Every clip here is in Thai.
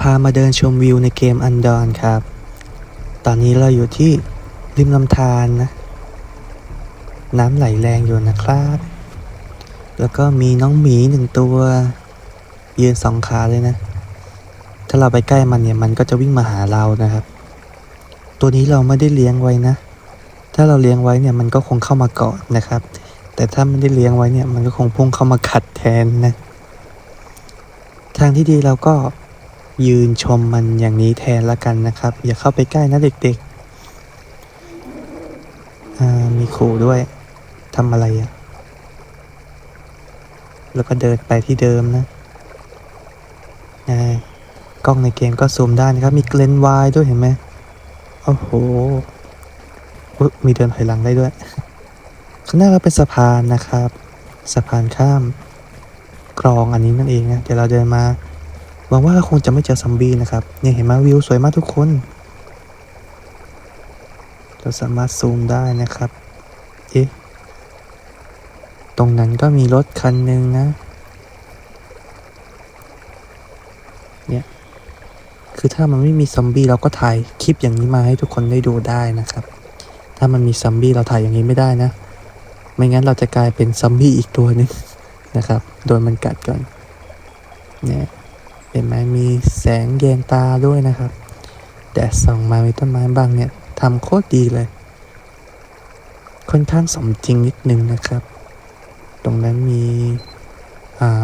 พามาเดินชมวิวในเกมอันดอนครับ ตอนนี้เราอยู่ที่ริมลำธารนะ น้ำไหลแรงอยู่นะครับ แล้วก็มีน้องหมีหนึ่งตัว ยืนสองขาเลยนะ ถ้าเราไปใกล้มันเนี่ยมันก็จะวิ่งมาหาเรานะครับ ตัวนี้เราไม่ได้เลี้ยงไว้นะ ถ้าเราเลี้ยงไว้เนี่ยมันก็คงเข้ามาเกาะนะครับ แต่ถ้าไม่ได้เลี้ยงไว้เนี่ยมันก็คงพุ่งเข้ามากัดแทนนะ ทางที่ดีเราก็ ยืนชมมันอย่างนี้แทนละกันนะครับ อย่าเข้าไปใกล้นะเด็กๆมีขู่ด้วยทำอะไรอะแล้วก็เดินไปที่เดิมนะอ่ากล้องในเกมก็ซูมได้นะครับ มีเกลนไวายด้วยเห็นไหมโอ้โหมีเดินถอยหลังได้ด้วยข้างหน้าเราเป็นสะพานนะครับ สะพานข้าม คลองอันนี้นั่นเองนะ เดี๋ยวเราเดินมา หวังว่าคงจะไม่เจอซอมบี้นะครับเนี่ยเห็นไหมวิวสวยมากทุกคน เราสามารถซูมได้นะครับเอ๊ะตรงนั้นก็มีรถคันหนึ่งนะ เนี่ย คือถ้ามันไม่มีซอมบี้เราก็ถ่ายคลิปอย่างนี้มาให้ทุกคนได้ดูได้นะครับ ถ้ามันมีซอมบี้เราถ่ายอย่างนี้ไม่ได้นะ ไม่งั้นเราจะกลายเป็นซอมบี้อีกตัวนึงนะครับ โดนมันกัดก่อน เนี่ย เห็นไหมมีแสงแยงตาด้วยนะครับแดดส่องมามีต้นไม้บางเนี่ยทำโคตรดีเลย ค่อนข้างสมจริงนิดนึงนะครับ ตรงนั้นมี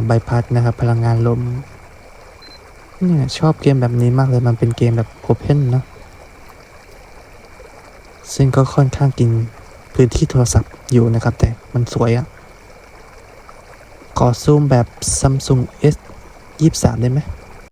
ใบพัดนะครับ พลังงานลมเนี่ยชอบเกมแบบนี้มากเลยมันเป็นเกมแบบโอเพนเนาะซึ่งก็ค่อนข้างกินพื้นที่โทรศัพท์อยู่นะครับ แต่มันสวยอะ่ะขอซูมแบบ Samsung S ยี่สิบสามได้ไหม